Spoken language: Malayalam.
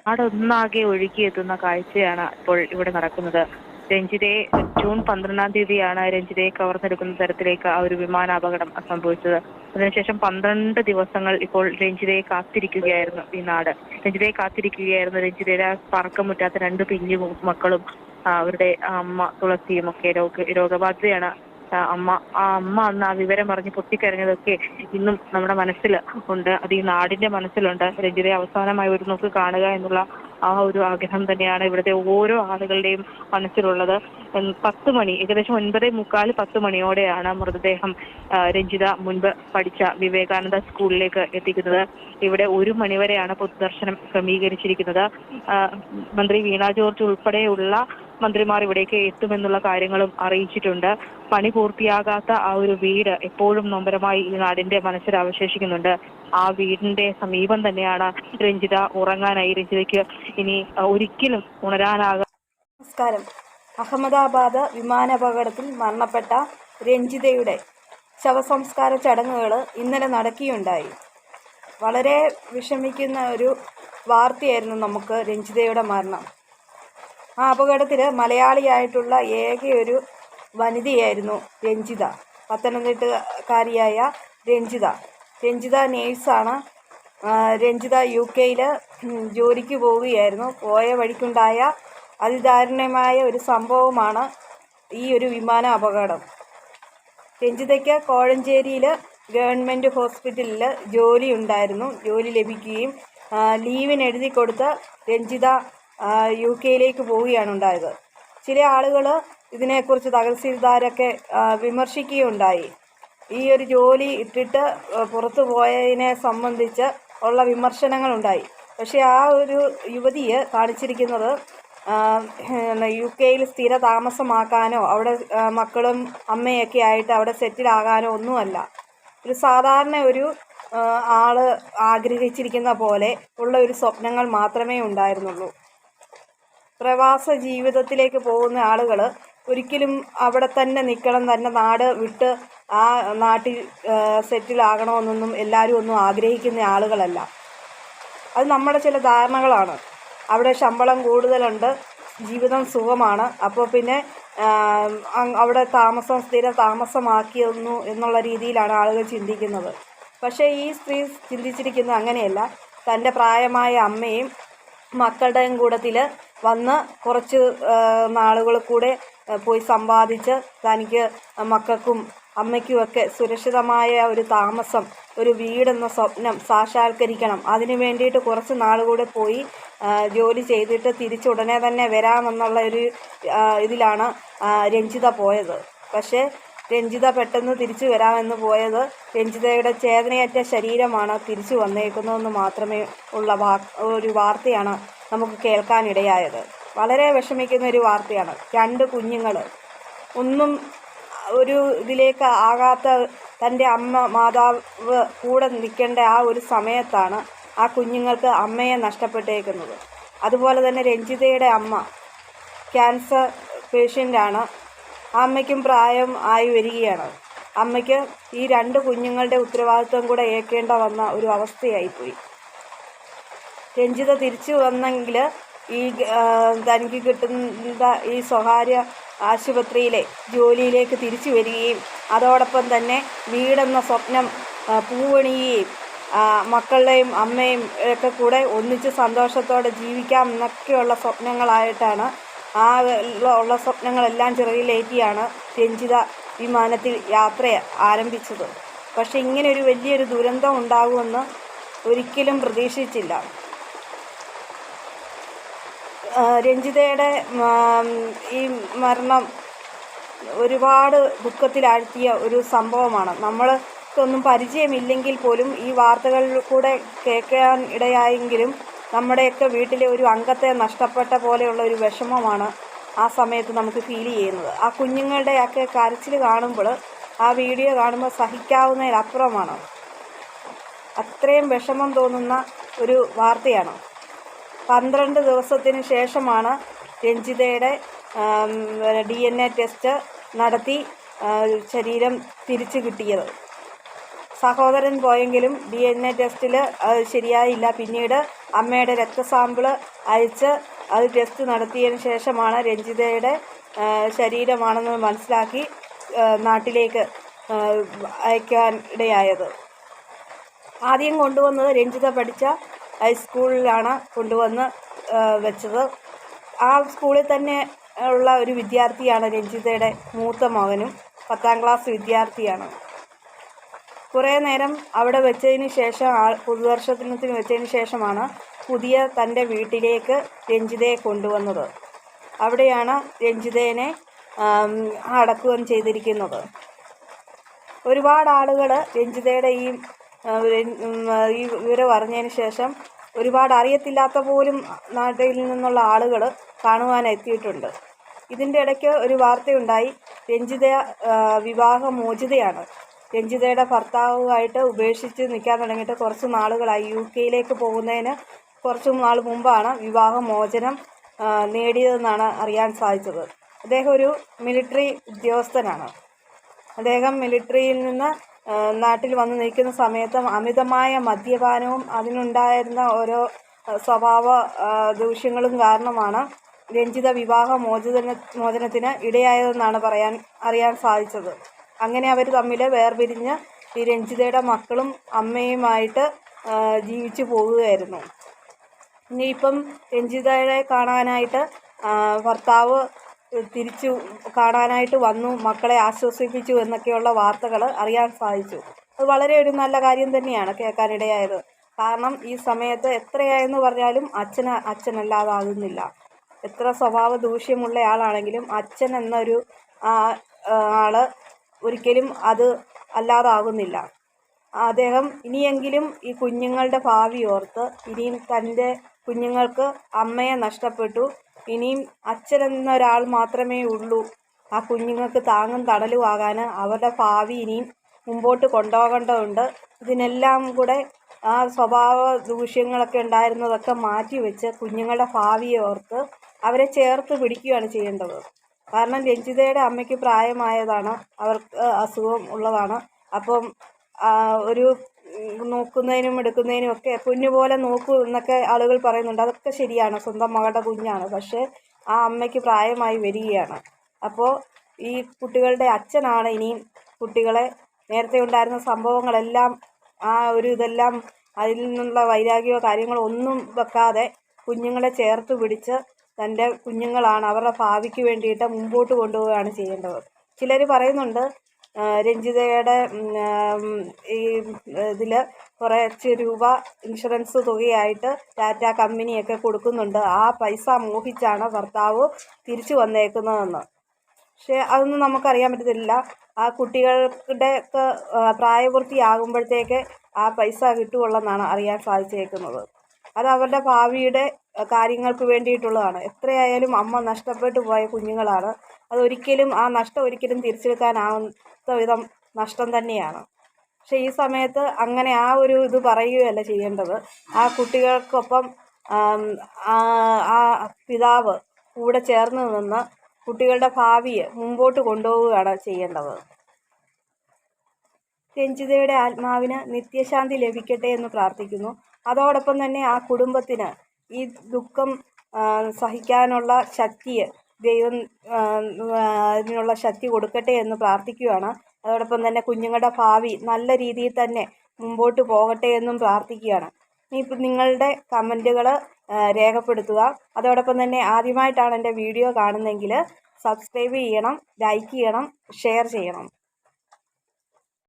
നാടൊന്നാകെ ഒഴുകിയെത്തുന്ന കാഴ്ചയാണ് ഇപ്പോൾ ഇവിടെ നടക്കുന്നത്. രഞ്ജിതയെ ജൂൺ പന്ത്രണ്ടാം തീയതിയാണ് രഞ്ജിതയെ കവർന്നെടുക്കുന്ന തരത്തിലേക്ക് ആ ഒരു വിമാനാപകടം സംഭവിച്ചത്. അതിനുശേഷം പന്ത്രണ്ട് ദിവസങ്ങൾ ഇപ്പോൾ രഞ്ജിതയെ കാത്തിരിക്കുകയായിരുന്നു ഈ നാട്. രഞ്ജിതയെ കാത്തിരിക്കുകയായിരുന്നു രഞ്ജിതയുടെ പറക്കം മുറ്റാത്ത രണ്ട് പിഞ്ഞു മക്കളും അവരുടെ അമ്മ തുളസിയും ഒക്കെ രോഗ രോഗബാധിതയാണ് അമ്മ ആ അമ്മ അന്ന് ആ വിവരം അറിഞ്ഞ് പൊട്ടിക്കരഞ്ഞതൊക്കെ ഇന്നും നമ്മുടെ മനസ്സിൽ ഉണ്ട്. അത് ഈ നാടിന്റെ മനസ്സിലുണ്ട്. രഞ്ജിതയെ അവസാനമായി ഒരു നോക്ക് കാണുക എന്നുള്ള ആ ഒരു ആഗ്രഹം തന്നെയാണ് ഇവിടുത്തെ ഓരോ ആളുകളുടെയും മനസ്സിലുള്ളത്. പത്ത് മണി ഏകദേശം ഒൻപതേ മുക്കാൽ പത്ത് മണിയോടെയാണ് മൃതദേഹം രഞ്ജിത മുൻപ് പഠിച്ച വിവേകാനന്ദ സ്കൂളിലേക്ക് എത്തിക്കുന്നത്. ഇവിടെ ഒരു മണിവരെയാണ് പൊതുദർശനം ക്രമീകരിച്ചിരിക്കുന്നത്. മന്ത്രി വീണ ജോർജ് ഉൾപ്പെടെയുള്ള മന്ത്രിമാർ ഇവിടേക്ക് എത്തുമെന്നുള്ള കാര്യങ്ങളും അറിയിച്ചിട്ടുണ്ട്. പണി പൂർത്തിയാകാത്ത ആ ഒരു വീട് എപ്പോഴും നൊമ്പരമായി ഈ നാടിന്റെ മനസ്സിൽ അവശേഷിക്കുന്നുണ്ട് ആ വീടിന്റെ സമീപം തന്നെയാണ് രഞ്ജിത ഉറങ്ങാനായി രഞ്ജിതയ്ക്ക് ഇനി ഒരിക്കലും ഉണരാനാകാം അഹമ്മദാബാദ് വിമാനാപകടത്തിൽ മരണപ്പെട്ട രഞ്ജിതയുടെ ശവസംസ്കാര ചടങ്ങുകൾ ഇന്നലെ നടക്കുകയുണ്ടായി. വളരെ വിഷമിക്കുന്ന ഒരു വാർത്തയായിരുന്നു നമുക്ക് രഞ്ജിതയുടെ മരണം. ആ അപകടത്തിൽ മലയാളിയായിട്ടുള്ള ഒരു വനിതയായിരുന്നു രഞ്ജിത. പത്തനംതിട്ടക്കാരിയായ രഞ്ജിത. രഞ്ജിത നേഴ്സാണ്. രഞ്ജിത യു കെയിൽ ജോലിക്ക് പോവുകയായിരുന്നു. പോയ വഴിക്കുണ്ടായ അതിദാരുണമായ ഒരു സംഭവമാണ് ഈ ഒരു വിമാന അപകടം. രഞ്ജിതയ്ക്ക് കോഴഞ്ചേരിയിൽ ഗവൺമെന്റ് ഹോസ്പിറ്റലിൽ ജോലി ഉണ്ടായിരുന്നു. ജോലി ലഭിക്കുകയും ലീവിന് എഴുതി കൊടുത്ത് രഞ്ജിത യു കെയിലേക്ക് പോവുകയാണ് ഉണ്ടായത്. ചില ആളുകൾ ഇതിനെക്കുറിച്ച് തഹസിൽദാരൊക്കെ വിമർശിക്കുകയുണ്ടായി. ഈ ഒരു ജോലി ഇട്ടിട്ട് പുറത്തു പോയതിനെ സംബന്ധിച്ച് ഉള്ള വിമർശനങ്ങളുണ്ടായി. പക്ഷേ ആ ഒരു യുവതിയെ കാണിച്ചിരിക്കുന്നത് യു കെയിൽ സ്ഥിര താമസമാക്കാനോ അവിടെ മക്കളും അമ്മയൊക്കെ ആയിട്ട് അവിടെ സെറ്റിലാകാനോ ഒന്നുമല്ല. ഒരു സാധാരണ ഒരു ആൾ ആഗ്രഹിച്ചിരിക്കുന്ന പോലെ ഉള്ള ഒരു സ്വപ്നങ്ങൾ മാത്രമേ ഉണ്ടായിരുന്നുള്ളൂ. പ്രവാസ ജീവിതത്തിലേക്ക് പോകുന്ന ആളുകൾ ഒരിക്കലും അവിടെ തന്നെ നിൽക്കണം തന്നെ നാട് വിട്ട് ആ നാട്ടിൽ സെറ്റിൽ ആകണമെന്നൊന്നും എല്ലാവരും ഒന്നും ആഗ്രഹിക്കുന്ന ആളുകളല്ല. അത് നമ്മുടെ ചില ധാരണകളാണ്. അവിടെ ശമ്പളം കൂടുതലുണ്ട് ജീവിതം സുഖമാണ്. അപ്പോൾ പിന്നെ അവിടെ താമസം സ്ഥിര താമസമാക്കിയിരുന്നു എന്നുള്ള രീതിയിലാണ് ആളുകൾ ചിന്തിക്കുന്നത്. പക്ഷേ ഈ സ്ത്രീ ചിന്തിച്ചിരിക്കുന്നത് അങ്ങനെയല്ല. തന്റെ പ്രായമായ അമ്മയും മക്കളുടെയും കൂട്ടത്തിൽ വന്ന് കുറച്ച് നാളുകൾ കൂടെ പോയി സമ്പാദിച്ച് തനിക്ക് മക്കൾക്കും അമ്മയ്ക്കുമൊക്കെ സുരക്ഷിതമായ ഒരു താമസം ഒരു വീടെന്ന സ്വപ്നം സാക്ഷാത്കരിക്കണം. അതിനു വേണ്ടിയിട്ട് കുറച്ച് നാളുകൂടെ പോയി ജോലി ചെയ്തിട്ട് തിരിച്ചുടനെ തന്നെ വരാമെന്നുള്ള ഒരു ഇതിലാണ് രഞ്ജിത പോയത്. പക്ഷേ രഞ്ജിത പെട്ടെന്ന് തിരിച്ചു വരാമെന്ന് പോയത് രഞ്ജിതയുടെ ചേതനയറ്റ ശരീരമാണ് തിരിച്ചു വന്നേക്കുന്നതെന്ന് മാത്രമേ ഉള്ള ഒരു വാർത്തയാണ് നമുക്ക് കേൾക്കാനിടയായത്. വളരെ വിഷമിക്കുന്ന ഒരു വാർത്തയാണ്. രണ്ട് കുഞ്ഞുങ്ങൾ ഒന്നും ഒരു ഇതിലേക്ക് ആകാത്ത തന്റെ അമ്മ മാതാവ് കൂടെ നിൽക്കേണ്ട ആ ഒരു സമയത്താണ് ആ കുഞ്ഞുങ്ങൾക്ക് അമ്മയെ നഷ്ടപ്പെട്ടേക്കുന്നത്. അതുപോലെ തന്നെ രഞ്ജിതയുടെ അമ്മ ക്യാൻസർ പേഷ്യന്റാണ്. അമ്മയ്ക്കും പ്രായം ആയി വരികയാണ്. അമ്മയ്ക്ക് ഈ രണ്ട് കുഞ്ഞുങ്ങളുടെ ഉത്തരവാദിത്വം കൂടെ ഏൽക്കേണ്ട വന്ന ഒരു അവസ്ഥയായിപ്പോയി. രഞ്ജിത തിരിച്ചു വന്നെങ്കിൽ ഈ തനിക്ക് കിട്ടുന്ന ഈ സ്വകാര്യ ആശുപത്രിയിലെ ജോലിയിലേക്ക് തിരിച്ചു വരികയും അതോടൊപ്പം തന്നെ വീടെന്ന സ്വപ്നം പൂവണിയുകയും മക്കളുടെയും അമ്മയും ഒക്കെ കൂടെ ഒന്നിച്ച് സന്തോഷത്തോടെ ജീവിക്കാം എന്നൊക്കെയുള്ള സ്വപ്നങ്ങളായിട്ടാണ് ആ ഉള്ള- സ്വപ്നങ്ങളെല്ലാം ചിറകിലേറ്റിയാണ് രഞ്ജിത വിമാനത്തിൽ യാത്ര ആരംഭിച്ചത്. പക്ഷെ ഇങ്ങനെ ഒരു വലിയൊരു ദുരന്തം ഉണ്ടാകുമെന്ന് ഒരിക്കലും പ്രതീക്ഷിച്ചില്ല. രഞ്ജിതയുടെ ഈ മരണം ഒരുപാട് ദുഃഖത്തിലാഴ്ത്തിയ ഒരു സംഭവമാണ്. നമ്മൾക്കൊന്നും പരിചയമില്ലെങ്കിൽ പോലും ഈ വാർത്തകളിൽ കൂടെ കേൾക്കാൻ ഇടയായെങ്കിലും നമ്മുടെയൊക്കെ വീട്ടിലെ ഒരു അംഗത്തെ നഷ്ടപ്പെട്ട പോലെയുള്ള ഒരു വിഷമമാണ് ആ സമയത്ത് നമുക്ക് ഫീൽ ചെയ്യുന്നത്. ആ കുഞ്ഞുങ്ങളുടെയൊക്കെ കരച്ചിൽ കാണുമ്പോൾ ആ വീഡിയോ കാണുമ്പോൾ സഹിക്കാവുന്നതിലപ്പുറമാണ്. അത്രയും വിഷമം തോന്നുന്ന ഒരു വാർത്തയാണ്. പന്ത്രണ്ട് ദിവസത്തിന് ശേഷമാണ് രഞ്ജിതയുടെ ഡി എൻ എ ടെസ്റ്റ് നടത്തി ശരീരം തിരിച്ചു കിട്ടിയത്. സഹോദരൻ പോയെങ്കിലും ഡി എൻ എ ടെസ്റ്റിൽ ശരിയായില്ല. പിന്നീട് അമ്മയുടെ രക്തസാമ്പിൾ അയച്ച് അത് ടെസ്റ്റ് നടത്തിയതിന് ശേഷമാണ് രഞ്ജിതയുടെ ശരീരമാണെന്ന് മനസ്സിലാക്കി നാട്ടിലേക്ക് അയക്കാനിടയായത് ആദ്യം കൊണ്ടുവന്നത് രഞ്ജിത പഠിച്ച ഹൈസ്കൂളിലാണ് കൊണ്ടുവന്ന് വെച്ചത്. ആ സ്കൂളിൽ തന്നെ ഉള്ള ഒരു വിദ്യാർത്ഥിയാണ് രഞ്ജിതയുടെ മൂത്ത മകനും. പത്താം ക്ലാസ് വിദ്യാർത്ഥിയാണ്. കുറേ നേരം അവിടെ വെച്ചതിന് ശേഷം ആ പുതുവർഷത്തിന് വെച്ചതിന് ശേഷമാണ് പുതിയ തന്റെ വീട്ടിലേക്ക് രഞ്ജിതയെ കൊണ്ടുവന്നത്. അവിടെയാണ് രഞ്ജിതേനെ അടക്കുകയും ചെയ്തിരിക്കുന്നത്. ഒരുപാട് ആളുകൾ രഞ്ജിതയുടെ ഈ ഈ വിവരം അറിഞ്ഞതിന് ശേഷം ഒരുപാട് അറിയത്തില്ലാത്ത പോലും നാട്ടിൽ നിന്നുള്ള ആളുകൾ കാണുവാൻ എത്തിയിട്ടുണ്ട്. ഇതിന്റെ ഇടയ്ക്ക് ഒരു വാർത്തയുണ്ടായി. രഞ്ജിത വിവാഹമോചിതയാണ് രഞ്ജിതയുടെ ഭർത്താവുമായിട്ട് ഉപേക്ഷിച്ച് നിൽക്കാൻ തുടങ്ങിയിട്ട് കുറച്ച് നാളുകളായി. യു കെയിലേക്ക് പോകുന്നതിന് കുറച്ച് നാൾ മുമ്പാണ് വിവാഹമോചനം നേടിയതെന്നാണ് അറിയാൻ സാധിച്ചത്. അദ്ദേഹം ഒരു മിലിറ്ററി ഉദ്യോഗസ്ഥനാണ്. അദ്ദേഹം മിലിറ്ററിയിൽ നിന്ന് നാട്ടിൽ വന്ന് നിൽക്കുന്ന സമയത്ത് അമിതമായ മദ്യപാനവും അതിനുണ്ടായിരുന്ന ഓരോ സ്വഭാവ ദൂഷ്യങ്ങളും കാരണമാണ് രഞ്ജിത വിവാഹ മോചന മോചനത്തിന് ഇടയായതെന്നാണ് പറയാൻ അറിയാൻ സാധിച്ചത്. അങ്ങനെ അവർ തമ്മിൽ വേർപിരിഞ്ഞ് ഈ രഞ്ജിതയുടെ മക്കളും അമ്മയുമായിട്ട് ജീവിച്ചു പോകുകയായിരുന്നു ഇനിയിപ്പം രഞ്ജിതയെ കാണാനായിട്ട് ഭർത്താവ് തിരിച്ചു കാണാനായിട്ട് വന്നു മക്കളെ ആശ്വസിപ്പിച്ചു എന്നൊക്കെയുള്ള വാർത്തകൾ അറിയാൻ സാധിച്ചു. അത് വളരെ ഒരു നല്ല കാര്യം തന്നെയാണ് കേൾക്കാനിടയായത്. കാരണം ഈ സമയത്ത് എത്രയായെന്ന് പറഞ്ഞാലും അച്ഛന് അച്ഛനല്ലാതാകുന്നില്ല. എത്ര സ്വഭാവ ദൂഷ്യമുള്ള ആളാണെങ്കിലും അച്ഛൻ എന്നൊരു ആ, ആ, ആൾ ഒരിക്കലും അത് അല്ലാതാകുന്നില്ല. അദ്ദേഹം ഇനിയെങ്കിലും ഈ കുഞ്ഞുങ്ങളുടെ ഭാവി ഓർത്ത് ഇനിയും തന്റെ കുഞ്ഞുങ്ങൾക്ക് അമ്മയെ നഷ്ടപ്പെട്ടു. ഇനിയും അച്ഛൻ എന്നൊരാൾ മാത്രമേ ഉള്ളൂ. ആ കുഞ്ഞുങ്ങൾക്ക് താങ്ങും തണലും ആകാൻ അവരുടെ ഭാവി ഇനിയും മുമ്പോട്ട് കൊണ്ടുപോകേണ്ടതുണ്ട്. ഇതിനെല്ലാം കൂടെ ആ സ്വഭാവ ദൂഷ്യങ്ങളൊക്കെ ഉണ്ടായിരുന്നതൊക്കെ മാറ്റി വെച്ച് കുഞ്ഞുങ്ങളുടെ ഭാവിയെ ഓർത്ത് അവരെ ചേർത്ത് പിടിക്കുകയാണ് ചെയ്യേണ്ടത്. കാരണം രഞ്ജിതയുടെ അമ്മയ്ക്ക് പ്രായമായതാണ്. അവർക്ക് അസുഖം ഉള്ളതാണ്. അപ്പം ഒരു നോക്കുന്നതിനും എടുക്കുന്നതിനും ഒക്കെ പൊന്നുപോലെ നോക്കൂ എന്നൊക്കെ ആളുകൾ പറയുന്നുണ്ട്. അതൊക്കെ ശരിയാണ്. സ്വന്തം മകളുടെ കുഞ്ഞാണ്. പക്ഷേ ആ അമ്മയ്ക്ക് പ്രായമായി വരികയാണ്. അപ്പോൾ ഈ കുട്ടികളുടെ അച്ഛനാണ് ഇനിയും കുട്ടികളെ നേരത്തെ ഉണ്ടായിരുന്ന സംഭവങ്ങളെല്ലാം ആ ഒരു ഇതെല്ലാം അതിൽ നിന്നുള്ള വൈരാഗ്യമോ കാര്യങ്ങളോ ഒന്നും വെക്കാതെ കുഞ്ഞുങ്ങളെ ചേർത്ത് പിടിച്ച് തന്റെ കുഞ്ഞുങ്ങളാണ് അവരുടെ ഭാവിക്ക് വേണ്ടിയിട്ട് മുമ്പോട്ട് കൊണ്ടുപോവുകയാണ് ചെയ്യേണ്ടത്. ചിലർ പറയുന്നുണ്ട് രഞ്ജിതയുടെ ഈ ഇതിൽ കുറച്ച് രൂപ ഇൻഷുറൻസ് തുകയായിട്ട് ടാറ്റ കമ്പനിയൊക്കെ കൊടുക്കുന്നുണ്ട്. ആ പൈസ മോഹിച്ചാണ് ഭർത്താവ് തിരിച്ചു വന്നേക്കുന്നതെന്ന്. പക്ഷേ അതൊന്നും നമുക്കറിയാൻ പറ്റത്തില്ല. ആ കുട്ടികളുടെ പ്രായപൂർത്തിയാകുമ്പോഴത്തേക്ക് ആ പൈസ കിട്ടുകയുള്ളെന്നാണ് അറിയാൻ സാധിച്ചേക്കുന്നത്. അത് അവരുടെ ഭാവിയുടെ കാര്യങ്ങൾക്ക് വേണ്ടിയിട്ടുള്ളതാണ്. എത്രയായാലും അമ്മ നഷ്ടപ്പെട്ടു പോയ കുഞ്ഞുങ്ങളാണ്. അതൊരിക്കലും ആ നഷ്ടം ഒരിക്കലും തിരിച്ചെടുക്കാനാവാത്ത വിധം നഷ്ടം തന്നെയാണ്. പക്ഷേ ഈ സമയത്ത് അങ്ങനെ ആ ഒരു ഇത് പറയുകയല്ല ചെയ്യേണ്ടത്. ആ കുട്ടികൾക്കൊപ്പം ആ പിതാവ് കൂടെ ചേർന്ന് നിന്ന് കുട്ടികളുടെ ഭാവിയെ മുമ്പോട്ട് കൊണ്ടുപോവുകയാണ് ചെയ്യേണ്ടത്. രഞ്ജിതയുടെ ആത്മാവിന് നിത്യശാന്തി ലഭിക്കട്ടെ എന്ന് പ്രാർത്ഥിക്കുന്നു. അതോടൊപ്പം തന്നെ ആ കുടുംബത്തിന് ഈ ദുഃഖം സഹിക്കാനുള്ള ശക്തി ദൈവം അതിനുള്ള ശക്തി കൊടുക്കട്ടെ എന്ന് പ്രാർത്ഥിക്കുകയാണ്. അതോടൊപ്പം തന്നെ കുഞ്ഞുങ്ങളുടെ ഭാവി നല്ല രീതിയിൽ തന്നെ മുമ്പോട്ട് പോകട്ടെ എന്നും പ്രാർത്ഥിക്കുകയാണ്. ഇപ്പം നിങ്ങളുടെ കമന്റുകൾ രേഖപ്പെടുത്തുക. അതോടൊപ്പം തന്നെ ആദ്യമായിട്ടാണ് എന്റെ വീഡിയോ കാണുന്നതെങ്കിൽ സബ്സ്ക്രൈബ് ചെയ്യണം ലൈക്ക് ചെയ്യണം ഷെയർ ചെയ്യണം.